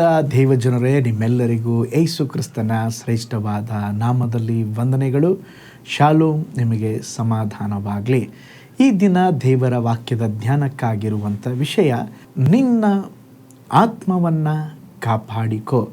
ಪ್ರೀತಿಯುಳ್ಳ ದೇವಜನರೇ ನಿಮ್ಮೆಲ್ಲರಿಗೂ ಏಸು ಕ್ರಿಸ್ತನ ಶ್ರೇಷ್ಠವಾದ ನಾಮದಲ್ಲಿ ವಂದನೆಗಳು. ಶಾಲು, ನಿಮಗೆ ಸಮಾಧಾನವಾಗಲಿ. ಈ ದಿನ ದೇವರ ವಾಕ್ಯದ ಧ್ಯಾನಕ್ಕಾಗಿರುವಂಥ ವಿಷಯ, ನಿನ್ನ ಆತ್ಮವನ್ನು ಕಾಪಾಡಿಕೋ.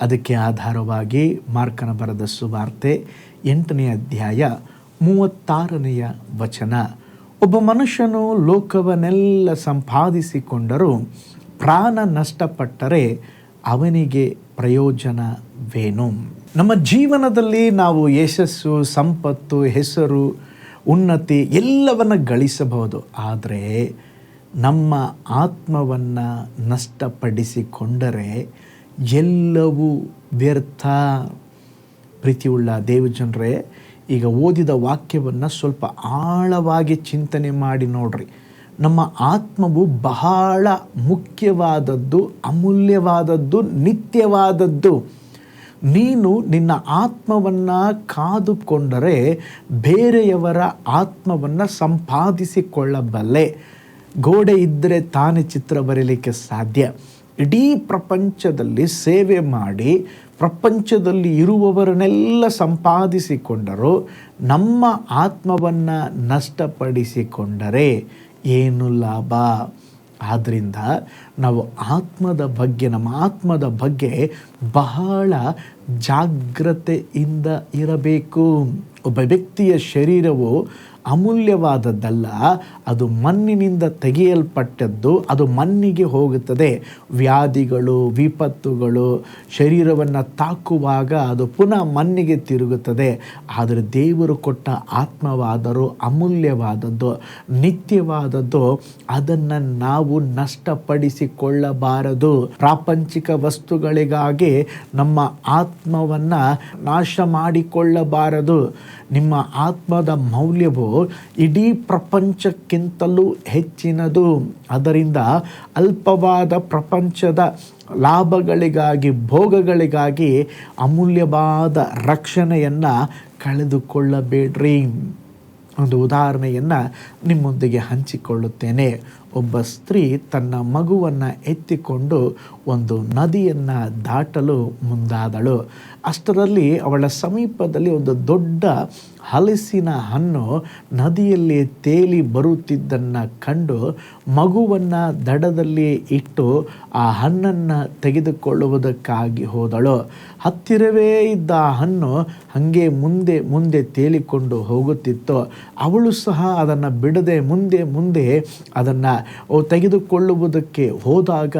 ಅದಕ್ಕೆ ಆಧಾರವಾಗಿ ಮಾರ್ಕನ ಬರದ ಸುವಾರ್ತೆ ಎಂಟನೇ ಅಧ್ಯಾಯ ಮೂವತ್ತಾರನೆಯ ವಚನ. ಒಬ್ಬ ಮನುಷ್ಯನು ಲೋಕವನ್ನೆಲ್ಲ ಸಂಪಾದಿಸಿಕೊಂಡರೂ ಪ್ರಾಣ ನಷ್ಟಪಟ್ಟರೆ ಅವನಿಗೆ ಪ್ರಯೋಜನವೇನು? ನಮ್ಮ ಜೀವನದಲ್ಲಿ ನಾವು ಯಶಸ್ಸು, ಸಂಪತ್ತು, ಹೆಸರು, ಉನ್ನತಿ ಎಲ್ಲವನ್ನು ಗಳಿಸಬಹುದು. ಆದರೆ ನಮ್ಮ ಆತ್ಮವನ್ನು ನಷ್ಟಪಡಿಸಿಕೊಂಡರೆ ಎಲ್ಲವೂ ವ್ಯರ್ಥ. ಪ್ರೀತಿಯುಳ್ಳ ದೇವಜನರೇ, ಈಗ ಓದಿದ ವಾಕ್ಯವನ್ನು ಸ್ವಲ್ಪ ಆಳವಾಗಿ ಚಿಂತನೆ ಮಾಡಿ ನೋಡ್ರಿ. ನಮ್ಮ ಆತ್ಮವು ಬಹಳ ಮುಖ್ಯವಾದದ್ದು, ಅಮೂಲ್ಯವಾದದ್ದು, ನಿತ್ಯವಾದದ್ದು. ನೀನು ನಿನ್ನ ಆತ್ಮವನ್ನು ಕಾದುಕೊಂಡರೆ ಬೇರೆಯವರ ಆತ್ಮವನ್ನು ಸಂಪಾದಿಸಿಕೊಳ್ಳಬಲ್ಲೆ. ಗೋಡೆ ಇದ್ದರೆ ತಾನೇ ಚಿತ್ರ ಬರೀಲಿಕ್ಕೆ ಸಾಧ್ಯ. ಇಡೀ ಪ್ರಪಂಚದಲ್ಲಿ ಸೇವೆ ಮಾಡಿ, ಪ್ರಪಂಚದಲ್ಲಿ ಇರುವವರನ್ನೆಲ್ಲ ಸಂಪಾದಿಸಿಕೊಂಡರೂ, ನಮ್ಮ ಆತ್ಮವನ್ನು ನಷ್ಟಪಡಿಸಿಕೊಂಡರೆ ಏನು ಲಾಭ? ಆದ್ದರಿಂದ ನಾವು ಆತ್ಮದ ಬಗ್ಗೆ, ನಮ್ಮ ಆತ್ಮದ ಬಗ್ಗೆ ಬಹಳ ಜಾಗ್ರತೆಯಿಂದ ಇರಬೇಕು. ಒಬ್ಬ ವ್ಯಕ್ತಿಯ ಶರೀರವು ಅಮೂಲ್ಯವಾದದ್ದಲ್ಲ, ಅದು ಮಣ್ಣಿನಿಂದ ತೆಗೆಯಲ್ಪಟ್ಟದ್ದು, ಅದು ಮಣ್ಣಿಗೆ ಹೋಗುತ್ತದೆ. ವ್ಯಾಧಿಗಳು, ವಿಪತ್ತುಗಳು ಶರೀರವನ್ನು ತಾಕುವಾಗ ಅದು ಪುನಃ ಮಣ್ಣಿಗೆ ತಿರುಗುತ್ತದೆ. ಆದರೆ ದೇವರು ಕೊಟ್ಟ ಆತ್ಮವಾದರೂ ಅಮೂಲ್ಯವಾದದ್ದು, ನಿತ್ಯವಾದದ್ದು, ಅದನ್ನು ನಾವು ನಷ್ಟಪಡಿಸಿಕೊಳ್ಳಬಾರದು ಪ್ರಾಪಂಚಿಕ ವಸ್ತುಗಳಿಗಾಗಿ ನಮ್ಮ ಆತ್ಮವನ್ನು ನಾಶ ಮಾಡಿಕೊಳ್ಳಬಾರದು ನಿಮ್ಮ ಆತ್ಮದ ಮೌಲ್ಯವು ಇಡೀ ಪ್ರಪಂಚಕ್ಕಿಂತಲೂ ಹೆಚ್ಚಿನದು. ಅದರಿಂದ ಅಲ್ಪವಾದ ಪ್ರಪಂಚದ ಲಾಭಗಳಿಗಾಗಿ, ಭೋಗಗಳಿಗಾಗಿ ಅಮೂಲ್ಯವಾದ ರಕ್ಷಣೆಯನ್ನು ಕಳೆದುಕೊಳ್ಳಬೇಡ್ರಿ. ಒಂದು ಉದಾಹರಣೆಯನ್ನು ನಿಮ್ಮೊಂದಿಗೆ ಹಂಚಿಕೊಳ್ಳುತ್ತೇನೆ. ಒಬ್ಬ ಸ್ತ್ರೀ ತನ್ನ ಮಗುವನ್ನು ಎತ್ತಿಕೊಂಡು ಒಂದು ನದಿಯನ್ನು ದಾಟಲು ಮುಂದಾದಳು. ಅಷ್ಟರಲ್ಲಿ ಅವಳ ಸಮೀಪದಲ್ಲಿ ಒಂದು ದೊಡ್ಡ ಹಲಸಿನ ಹಣ್ಣು ನದಿಯಲ್ಲಿ ತೇಲಿ ಬರುತ್ತಿದ್ದನ್ನು ಕಂಡು ಮಗುವನ್ನು ದಡದಲ್ಲಿ ಇಟ್ಟು ಆ ಹಣ್ಣನ್ನು ತೆಗೆದುಕೊಳ್ಳುವುದಕ್ಕಾಗಿ ಹೋದಳು. ಹತ್ತಿರವೇ ಇದ್ದ ಹಣ್ಣು ಹಾಗೆ ಮುಂದೆ ಮುಂದೆ ತೇಲಿಕೊಂಡು ಹೋಗುತ್ತಿತ್ತು. ಅವಳು ಸಹ ಅದನ್ನು ಬಿಡದೆ ಮುಂದೆ ಮುಂದೆ ಅದನ್ನು ತೆಗೆದುಕೊಳ್ಳುವುದಕ್ಕೆ ಹೋದಾಗ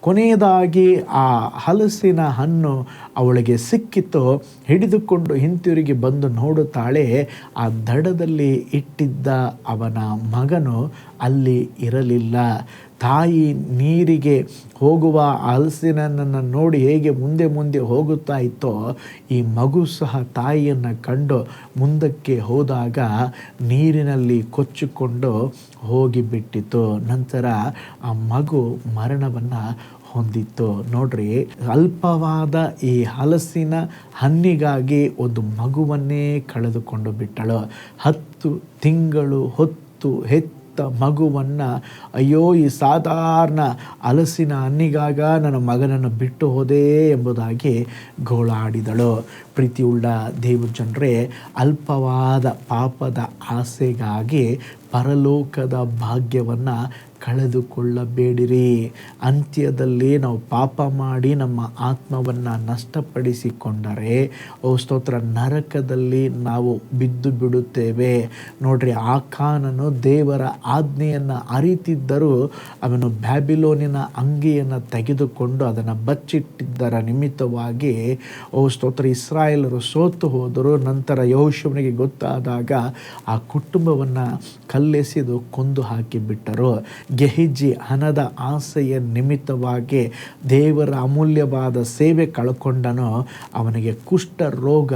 ಕೊನೆಯದಾಗಿ ಆ ಹಲಸಿನ ಹಣ್ಣು ಅವಳಿಗೆ ಸಿಕ್ಕಿತು. ಹಿಡಿದುಕೊಂಡು ಹಿಂತಿರುಗಿ ಬಂದು ನೋಡುತ್ತಾಳೆ. ಆ ದಡದಲ್ಲಿ ಇಟ್ಟಿದ್ದ ಅವನ ಮಗನು ಅಲ್ಲಿ ಇರಲಿಲ್ಲ. ತಾಯಿ ನೀರಿಗೆ ಹೋಗುವ ಹಲಸಿನನ್ನು ನೋಡಿ ಹೇಗೆ ಮುಂದೆ ಮುಂದೆ ಹೋಗುತ್ತಾ ಇತ್ತೋ, ಈ ಮಗು ಸಹ ತಾಯಿಯನ್ನು ಕಂಡು ಮುಂದಕ್ಕೆ ಹೋದಾಗ ನೀರಿನಲ್ಲಿ ಕೊಚ್ಚಿಕೊಂಡು ಹೋಗಿಬಿಟ್ಟಿತ್ತು. ನಂತರ ಆ ಮಗು ಮರಣವನ್ನು ಹೊಂದಿತ್ತು. ನೋಡ್ರಿ, ಅಲ್ಪವಾದ ಈ ಹಲಸಿನ ಹಣ್ಣಿಗಾಗಿ ಒಂದು ಮಗುವನ್ನೇ ಕಳೆದುಕೊಂಡು ಬಿಟ್ಟಳು. ಹತ್ತು ತಿಂಗಳು ಹೊತ್ತು ಹೆತ್ತು ಮಗುವನ್ನು, ಅಯ್ಯೋ, ಈ ಸಾಧಾರಣ ಹಲಸಿನ ಅನ್ನಿಗಾಗ ನನ್ನ ಮಗನನ್ನು ಬಿಟ್ಟು ಹೋದೆ ಎಂಬುದಾಗಿ ಗೋಳಾಡಿದಳು. ಪ್ರೀತಿಯುಳ್ಳ ದೇವ ಜನರೇ ಅಲ್ಪವಾದ ಪಾಪದ ಆಸೆಗಾಗಿ ಪರಲೋಕದ ಭಾಗ್ಯವನ್ನು ಕಳೆದುಕೊಳ್ಳಬೇಡಿರಿ. ಅಂತ್ಯದಲ್ಲಿ ನಾವು ಪಾಪ ಮಾಡಿ ನಮ್ಮ ಆತ್ಮವನ್ನು ನಷ್ಟಪಡಿಸಿಕೊಂಡರೆ, ಓ ಸ್ತೋತ್ರ, ನರಕದಲ್ಲಿ ನಾವು ಬಿದ್ದು ಬಿಡುತ್ತೇವೆ. ನೋಡ್ರಿ, ಆಕಾನನು ದೇವರ ಆಜ್ಞೆಯನ್ನು ಅರಿತಿದ್ದರೂ ಅವನು ಬ್ಯಾಬಿಲೋನಿನ ಅಂಗಿಯನ್ನು ತೆಗೆದುಕೊಂಡು ಅದನ್ನು ಬಚ್ಚಿಟ್ಟಿದ್ದರ ನಿಮಿತ್ತವಾಗಿ, ಓ ಸ್ತೋತ್ರ, ಇಸ್ರಾಯೇಲರು ಸೋತು ಹೋದರು ನಂತರ ಯೌಶವನಿಗೆ ಗೊತ್ತಾದಾಗ ಆ ಕುಟುಂಬವನ್ನು ಕಲ್ಲೆಸೆದು ಕೊಂದು ಹಾಕಿಬಿಟ್ಟರು. ಗೆಹಿಜಿ ಹಣದ ಆಸೆಯ ನಿಮಿತ್ತವಾಗಿ ದೇವರ ಅಮೂಲ್ಯವಾದ ಸೇವೆ ಕಳ್ಕೊಂಡನೋ ಅವನಿಗೆ ಕುಷ್ಠ ರೋಗ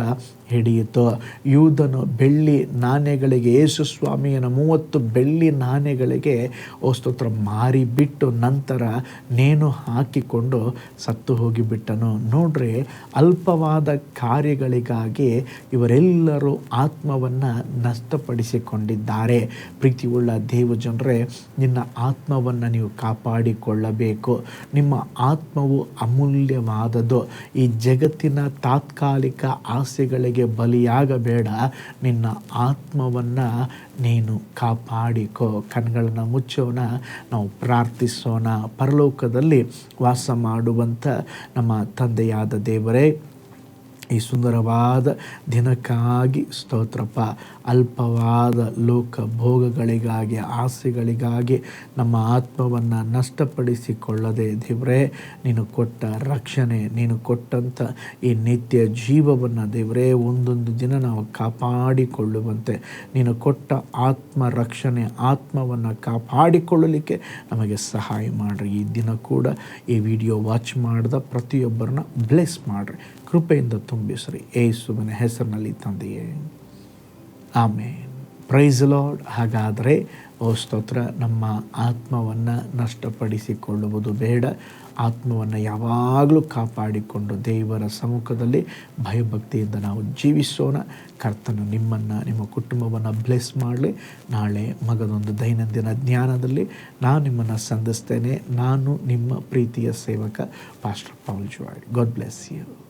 ಹಿಡಿಯಿತು ಯೂದನು ಬೆಳ್ಳಿ ನಾಣ್ಯಗಳಿಗೆ, ಯೇಸು ಸ್ವಾಮಿಯನ ಮೂವತ್ತು ಬೆಳ್ಳಿ ನಾಣ್ಯಗಳಿಗೆ ಓಸ್ತೋತ್ರ ಸ್ತೋತ್ರ ಮಾರಿಬಿಟ್ಟು ನಂತರ ನೇಣು ಹಾಕಿಕೊಂಡು ಸತ್ತು ಹೋಗಿಬಿಟ್ಟನು. ನೋಡ್ರಿ, ಅಲ್ಪವಾದ ಕಾರ್ಯಗಳಿಗಾಗಿ ಇವರೆಲ್ಲರೂ ಆತ್ಮವನ್ನು ನಷ್ಟಪಡಿಸಿಕೊಂಡಿದ್ದಾರೆ. ಪ್ರೀತಿಯುಳ್ಳ ದೇವ ಜನರೇ, ನಿನ್ನ ಆತ್ಮವನ್ನು ನೀವು ಕಾಪಾಡಿಕೊಳ್ಳಬೇಕು. ನಿಮ್ಮ ಆತ್ಮವು ಅಮೂಲ್ಯವಾದದ್ದು. ಈ ಜಗತ್ತಿನ ತಾತ್ಕಾಲಿಕ ಆಸೆಗಳಿಗೆ ಬಲಿಯಾಗಬೇಡ. ನಿನ್ನ ಆತ್ಮವನ್ನು ನೀನು ಕಾಪಾಡಿಕೋ. ಕಣ್ಗಳನ್ನು ಮುಚ್ಚೋಣ. ನಾವು ಪ್ರಾರ್ಥಿಸೋಣ. ಪರಲೋಕದಲ್ಲಿ ವಾಸ ಮಾಡುವಂಥ ನಮ್ಮ ತಂದೆಯಾದ ದೇವರೇ ಈ ಸುಂದರವಾದ ದಿನಕ್ಕಾಗಿ ಸ್ತೋತ್ರಪ್ಪ. ಅಲ್ಪವಾದ ಲೋಕ ಭೋಗಗಳಿಗಾಗಿ ಆಸೆಗಳಿಗಾಗಿ ನಮ್ಮ ಆತ್ಮವನ್ನು ನಷ್ಟಪಡಿಸಿಕೊಳ್ಳದೆ ದೇವರೇ, ನೀನು ಕೊಟ್ಟ ರಕ್ಷಣೆ, ನೀನು ಕೊಟ್ಟಂಥ ಈ ನಿತ್ಯ ಜೀವವನ್ನು ದೇವರೇ, ಒಂದೊಂದು ದಿನ ನಾವು ಕಾಪಾಡಿಕೊಳ್ಳುವಂತೆ, ನೀನು ಕೊಟ್ಟ ಆತ್ಮ ರಕ್ಷಣೆ, ಆತ್ಮವನ್ನು ಕಾಪಾಡಿಕೊಳ್ಳಲಿಕ್ಕೆ ನಮಗೆ ಸಹಾಯ ಮಾಡಿರಿ. ಈ ದಿನ ಕೂಡ ಈ ವಿಡಿಯೋ ವಾಚ್ ಮಾಡಿದ ಪ್ರತಿಯೊಬ್ಬರನ್ನ ಬ್ಲೆಸ್ ಮಾಡಿರಿ. ಕೃಪೆಯಿಂದ ತುಂಬಿಸ್ರಿ. ಏಸುವಿನ ಹೆಸರಿನಲ್ಲಿ ತಂದೆಯೇ. ಆಮೇನ್. ಪ್ರೈಸ್ ಲಾರ್ಡ್ ಹಾಗಾದರೆ, ಓ ಸ್ತೋತ್ರ, ನಮ್ಮ ಆತ್ಮವನ್ನು ನಷ್ಟಪಡಿಸಿಕೊಳ್ಳುವುದು ಬೇಡ. ಆತ್ಮವನ್ನು ಯಾವಾಗಲೂ ಕಾಪಾಡಿಕೊಂಡು ದೇವರ ಸಮ್ಮುಖದಲ್ಲಿ ಭಯಭಕ್ತಿಯಿಂದ ನಾವು ಜೀವಿಸೋಣ. ಕರ್ತನು ನಿಮ್ಮನ್ನು, ನಿಮ್ಮ ಕುಟುಂಬವನ್ನು ಬ್ಲೆಸ್ ಮಾಡಲಿ. ನಾಳೆ ಮಗದೊಂದು ದೈನಂದಿನ ಜ್ಞಾನದಲ್ಲಿ ನಾನು ನಿಮ್ಮನ್ನು ಸಂಧಿಸ್ತೇನೆ. ನಾನು ನಿಮ್ಮ ಪ್ರೀತಿಯ ಸೇವಕ ಪಾಸ್ಟರ್ ಪೌಲ್ ಜುವಾಡ್ ಗಾಡ್ ಬ್ಲೆಸ್ ಯು